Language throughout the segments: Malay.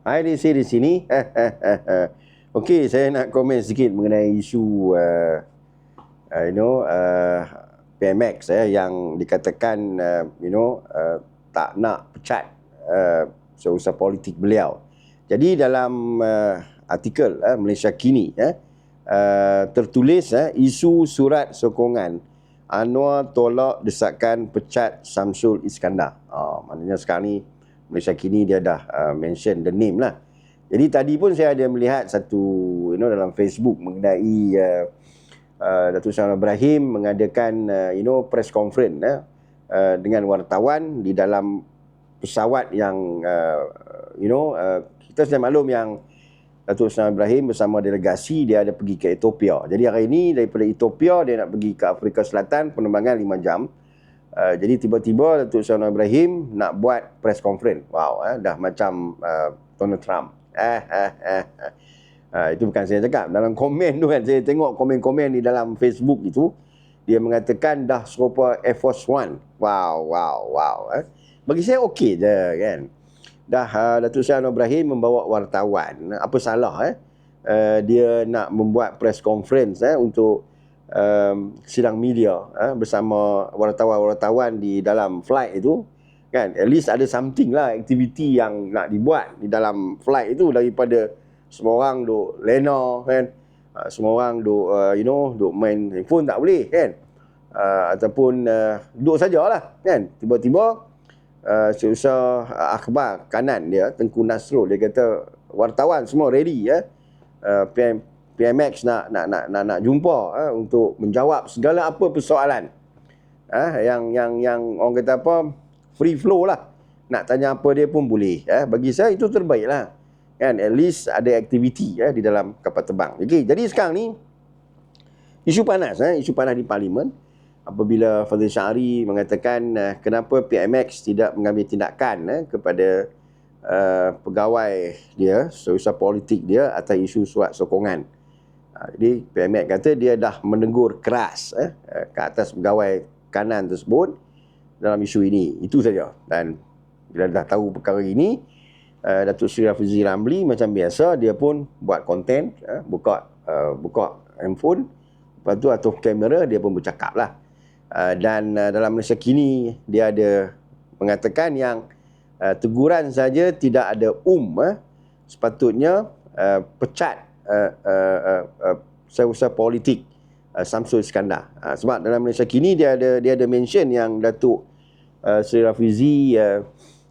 Di sini di sini. Okey, saya nak komen sikit mengenai isu uh, uh, you know uh, PMX eh, yang dikatakan uh, you know uh, tak nak pecat uh, seusaha politik beliau. Jadi dalam uh, artikel uh, Malaysia Kini eh, uh, tertulis uh, isu surat sokongan Anwar tolak desakan pecat Samsul Iskandar. Oh, maknanya sekarang ni Malaysia kini dia dah uh, mention the name lah. Jadi tadi pun saya ada melihat satu you know dalam Facebook mengenai uh, uh, Datuk Ibrahim mengadakan uh, you know press conference uh, uh, dengan wartawan di dalam pesawat yang uh, you know uh, kita sudah maklum yang Datuk Seri Ibrahim bersama delegasi dia ada pergi ke Ethiopia. Jadi hari ini daripada Ethiopia dia nak pergi ke Afrika Selatan penerbangan 5 jam. Uh, jadi tiba-tiba Datuk Seri Ibrahim nak buat press conference. Wow, eh, dah macam uh, Donald Trump. Eh, eh, eh, eh. Uh, itu bukan saya cakap. Dalam komen tu kan, saya tengok komen-komen di dalam Facebook itu, dia mengatakan dah serupa Air Force One. Wow, wow, wow. Eh. Bagi saya okey je kan. Dah uh, Datuk Seri Ibrahim membawa wartawan. Apa salah eh? Uh, dia nak membuat press conference eh, untuk um, sidang media uh, bersama wartawan-wartawan di dalam flight itu kan? At least ada something lah aktiviti yang nak dibuat di dalam flight itu daripada semua orang duk lena kan? Uh, semua orang duk uh, you know duk main handphone tak boleh kan? Uh, ataupun uh, duduk sajalah kan? Tiba-tiba uh, uh, akhbar kanan dia Tengku Nasrul dia kata wartawan semua ready ya? Uh, PM, PMX nak nak nak nak, nak jumpa eh, untuk menjawab segala apa persoalan. Eh, yang yang yang orang kata apa free flow lah. Nak tanya apa dia pun boleh eh. bagi saya itu terbaik lah. Kan at least ada aktiviti eh, di dalam kapal terbang. Okay, jadi sekarang ni isu panas eh, isu panas di parlimen. Apabila Fadil Syari mengatakan eh, kenapa PMX tidak mengambil tindakan eh, kepada uh, pegawai dia, seusaha politik dia atas isu surat sokongan. Ha, jadi PMX kata dia dah menegur keras eh, eh, ke atas pegawai kanan tersebut dalam isu ini. Itu saja. Dan bila dah tahu perkara ini, uh, Datuk Seri Rafizi Ramli macam biasa dia pun buat konten, uh, buka uh, buka handphone, lepas tu atau kamera dia pun bercakap lah. Uh, dan uh, dalam Malaysia kini dia ada mengatakan yang uh, teguran saja tidak ada um uh, sepatutnya uh, pecat uh, uh, uh, uh, usaha politik uh, Samsul Iskandar. Uh, sebab dalam Malaysia kini dia ada dia ada mention yang Datuk uh, Seri Rafizi uh,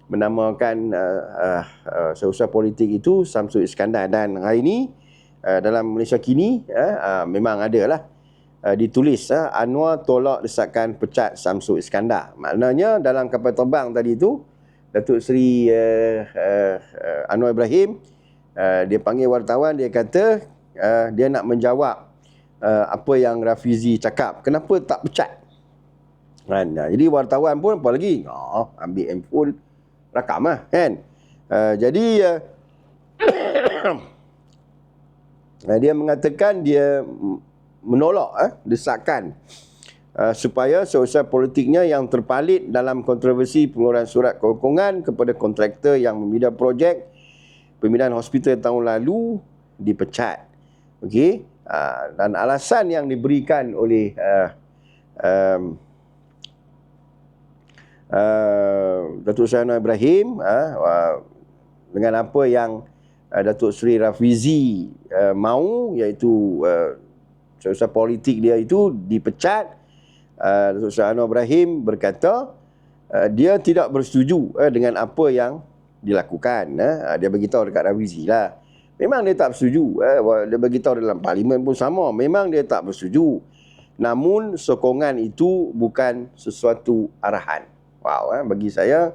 menamakan uh, uh, uh, usaha politik itu Samsul Iskandar dan hari ini uh, dalam Malaysia kini uh, uh, memang ada lah uh, ditulis uh, Anwar tolak desakan pecat Samsul Iskandar. Maknanya dalam kapal terbang tadi itu Datuk Seri uh, uh, uh, Anwar Ibrahim uh, dia panggil wartawan dia kata uh, dia nak menjawab uh, apa yang Rafizi cakap. Kenapa tak pecat? Kan? Uh, jadi wartawan pun apa lagi? Oh, ambil handphone rakam lah kan? Uh, jadi uh, dia mengatakan dia menolak eh, desakan uh, supaya seusaha politiknya yang terpalit dalam kontroversi pengeluaran surat kehukuman kepada kontraktor yang membina projek pembinaan hospital tahun lalu dipecat. Okey. Uh, dan alasan yang diberikan oleh uh, um, uh, Datuk Seri Ibrahim uh, uh, dengan apa yang uh, Datuk Seri Rafizi uh, mahu iaitu uh, sosial politik dia itu dipecat uh, Datuk Seri Ibrahim berkata uh, dia tidak bersetuju uh, dengan apa yang dilakukan. Eh. Dia beritahu dekat Rawizi lah. Memang dia tak bersetuju. Eh. Dia beritahu dalam parlimen pun sama. Memang dia tak bersetuju. Namun sokongan itu bukan sesuatu arahan. Wow, eh. bagi saya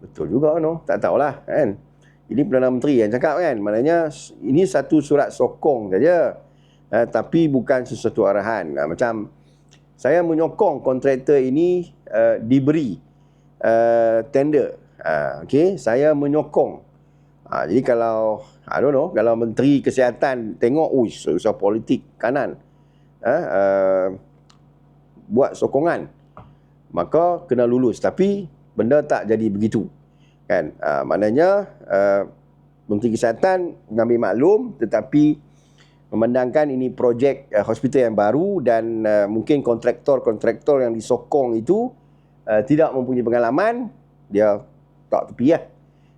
betul juga no. Tak tahulah kan. Ini Perdana Menteri yang cakap kan. Maknanya ini satu surat sokong saja. Eh, tapi bukan sesuatu arahan. Nah, macam saya menyokong kontraktor ini uh, diberi uh, tender Uh, okay, saya menyokong. Uh, jadi kalau, I don't know, kalau Menteri Kesihatan tengok, uish, usaha politik kanan, uh, uh, buat sokongan, maka kena lulus. Tapi benda tak jadi begitu. Kan? Uh, maknanya, uh, Menteri Kesihatan mengambil maklum tetapi memandangkan ini projek uh, hospital yang baru dan uh, mungkin kontraktor-kontraktor yang disokong itu uh, tidak mempunyai pengalaman dia tak tepi lah.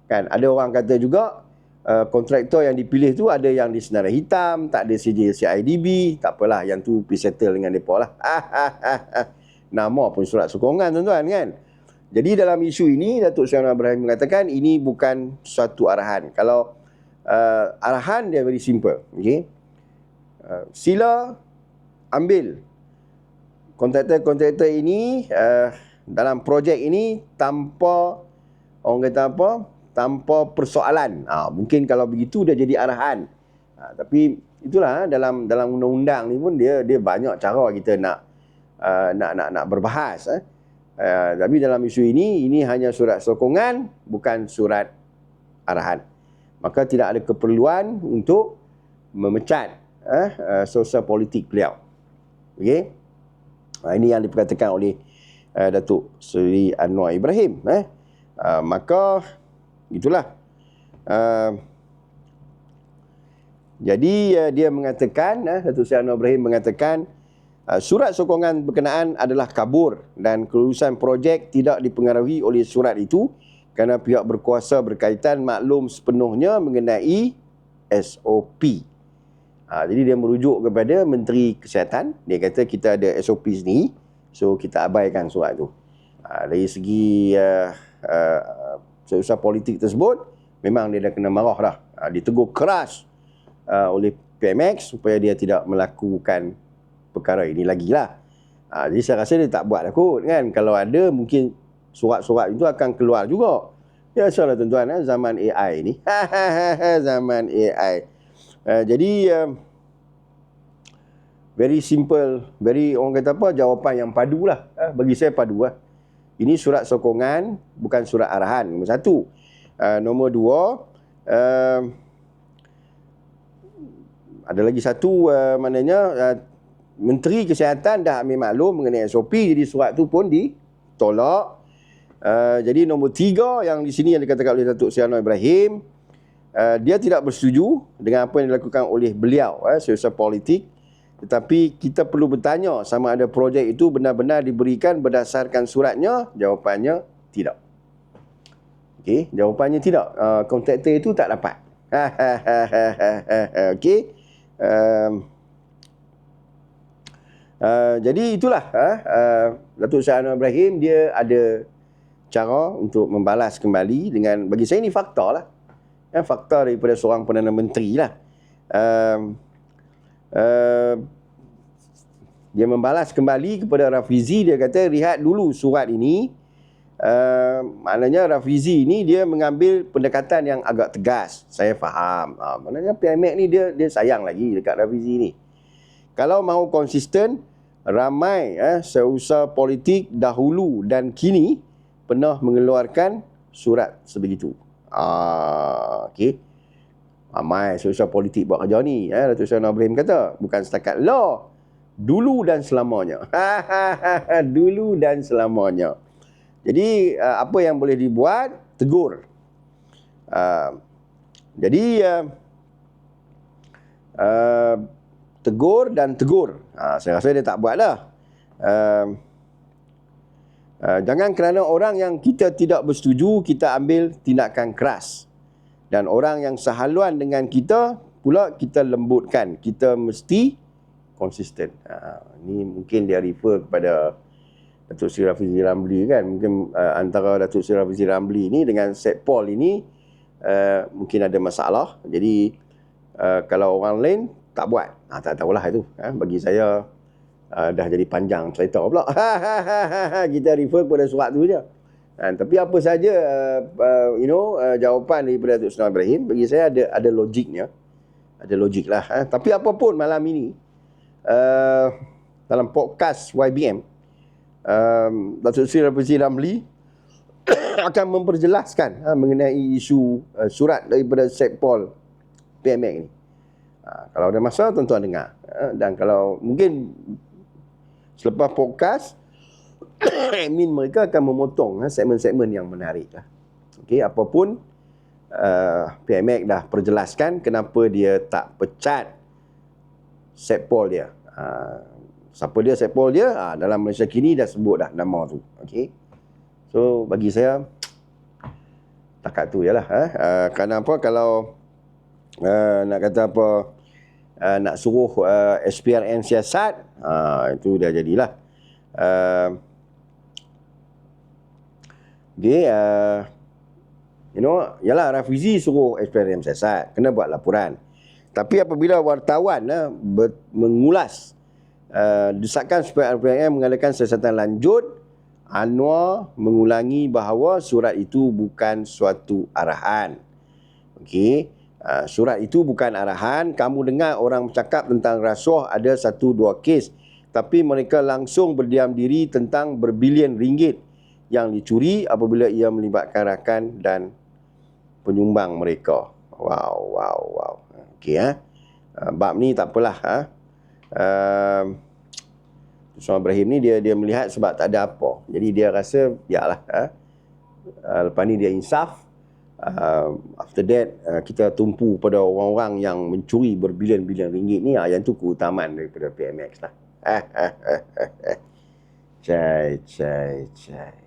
Kan ada orang kata juga uh, kontraktor yang dipilih tu ada yang di senarai hitam, tak ada sijil CIDB, tak apalah yang tu pergi settle dengan depa lah. Nama pun surat sokongan tuan-tuan kan. Jadi dalam isu ini Datuk Seri Ibrahim mengatakan ini bukan suatu arahan. Kalau uh, arahan dia very simple, okey. Uh, sila ambil kontraktor-kontraktor ini uh, dalam projek ini tanpa orang kata apa? tanpa persoalan. Ha, mungkin kalau begitu dia jadi arahan. Ha, tapi itulah dalam dalam undang-undang ni pun dia dia banyak cara kita nak uh, nak nak nak berbahas eh. Uh, tapi dalam isu ini ini hanya surat sokongan bukan surat arahan. Maka tidak ada keperluan untuk memecat eh, uh, sosial politik beliau. Okey. Ha, ini yang diperkatakan oleh uh, Datuk Seri Anwar Ibrahim eh. Uh, maka itulah. Uh, jadi uh, dia mengatakan, uh, Datuk Seri Anwar Ibrahim mengatakan uh, surat sokongan berkenaan adalah kabur dan kelulusan projek tidak dipengaruhi oleh surat itu kerana pihak berkuasa berkaitan maklum sepenuhnya mengenai SOP. Ha, jadi dia merujuk kepada Menteri Kesihatan. Dia kata kita ada SOP ni. So kita abaikan surat tu. Ha, dari segi uh, uh, usaha politik tersebut memang dia dah kena marah dah. Uh, ditegur keras uh, oleh PMX supaya dia tidak melakukan perkara ini lagi lah. Uh, jadi saya rasa dia tak buat lah kot kan? Kalau ada mungkin surat-surat itu akan keluar juga. Ya salah tuan-tuan eh, zaman AI ni. Zaman AI uh, jadi uh, very simple very orang kata apa jawapan yang padu lah. Uh, bagi saya padu lah ini surat sokongan, bukan surat arahan. Nombor satu. Uh, nombor dua, uh, ada lagi satu uh, maknanya uh, Menteri Kesihatan dah ambil maklum mengenai SOP jadi surat tu pun ditolak. Uh, jadi nombor tiga yang di sini yang dikatakan oleh Datuk Seri Ibrahim uh, dia tidak bersetuju dengan apa yang dilakukan oleh beliau uh, secara politik tetapi kita perlu bertanya sama ada projek itu benar-benar diberikan berdasarkan suratnya. Jawapannya tidak. Okey, jawapannya tidak. Uh, kontraktor itu tak dapat. Okey. Um, uh, jadi itulah uh, Datuk Syah Anwar Ibrahim dia ada cara untuk membalas kembali dengan bagi saya ini fakta lah. Ya, fakta daripada seorang Perdana Menteri lah. Um, Uh, dia membalas kembali kepada Rafizi. Dia kata lihat dulu surat ini. Uh, maknanya Rafizi ini dia mengambil pendekatan yang agak tegas. Saya faham. Uh, maknanya PMX ni dia dia sayang lagi dekat Rafizi ni. Kalau mahu konsisten ramai eh, seusaha politik dahulu dan kini pernah mengeluarkan surat sebegitu. Uh, okey Ramai sosial politik buat kerja ni. Eh, Datuk Seri Ibrahim kata. Bukan setakat law. Dulu dan selamanya. Dulu dan selamanya. Jadi, uh, apa yang boleh dibuat? Tegur. Uh, jadi, uh, uh, tegur dan tegur. Uh, saya rasa dia tak buat dah. Uh, uh, jangan kerana orang yang kita tidak bersetuju, kita ambil tindakan keras dan orang yang sehaluan dengan kita pula kita lembutkan. Kita mesti konsisten. Ha, ini mungkin dia refer kepada Datuk Seri Rafizi Ramli kan. Mungkin uh, antara Datuk Seri Rafizi Ramli ni dengan Set Paul ini uh, mungkin ada masalah. Jadi uh, kalau orang lain tak buat. Ha, tak tahulah itu ha, bagi saya uh, dah jadi panjang cerita pula. Kita refer kepada surat tu je Ha, tapi apa saja uh, uh, you know uh, jawapan daripada Datuk Seri Ibrahim bagi saya ada ada logiknya. Ada logik lah. Ha. Tapi apapun malam ini uh, dalam podcast YBM um, Datuk Seri Rafizi Ramli akan memperjelaskan ha, mengenai isu uh, surat daripada Sek Paul PMX ni. Ha, kalau ada masa tuan-tuan dengar. Ha, dan kalau mungkin selepas podcast admin mereka akan memotong ha, segmen-segmen yang menarik lah. Okey, apapun uh, PMX dah perjelaskan kenapa dia tak pecat set Paul dia. Uh, siapa dia set Paul dia? Uh, dalam Malaysia kini dah sebut dah nama tu. Okay. So bagi saya takat tu yalah. Eh? Uh, kenapa kalau uh, nak kata apa uh, nak suruh uh, SPRN siasat uh, itu dah jadilah. Uh, Okay, uh, you know, yalah Rafizi suruh SPRM siasat, kena buat laporan. Tapi apabila wartawan uh, ber, mengulas uh, desakan supaya RPM mengadakan siasatan lanjut, Anwar mengulangi bahawa surat itu bukan suatu arahan. Okey, uh, surat itu bukan arahan. Kamu dengar orang bercakap tentang rasuah ada satu dua kes. Tapi mereka langsung berdiam diri tentang berbilion ringgit yang dicuri apabila ia melibatkan rakan dan penyumbang mereka. Wow, wow, wow. Okey. Uh, bab ni tak apalah ha. Uh, Tuan Ibrahim ni dia dia melihat sebab tak ada apa. Jadi dia rasa yalah ha. Uh, lepas ni dia insaf. Uh, after that uh, kita tumpu pada orang-orang yang mencuri berbilion-bilion ringgit ni uh, yang tu keutamaan daripada PMX lah. Chai, chai!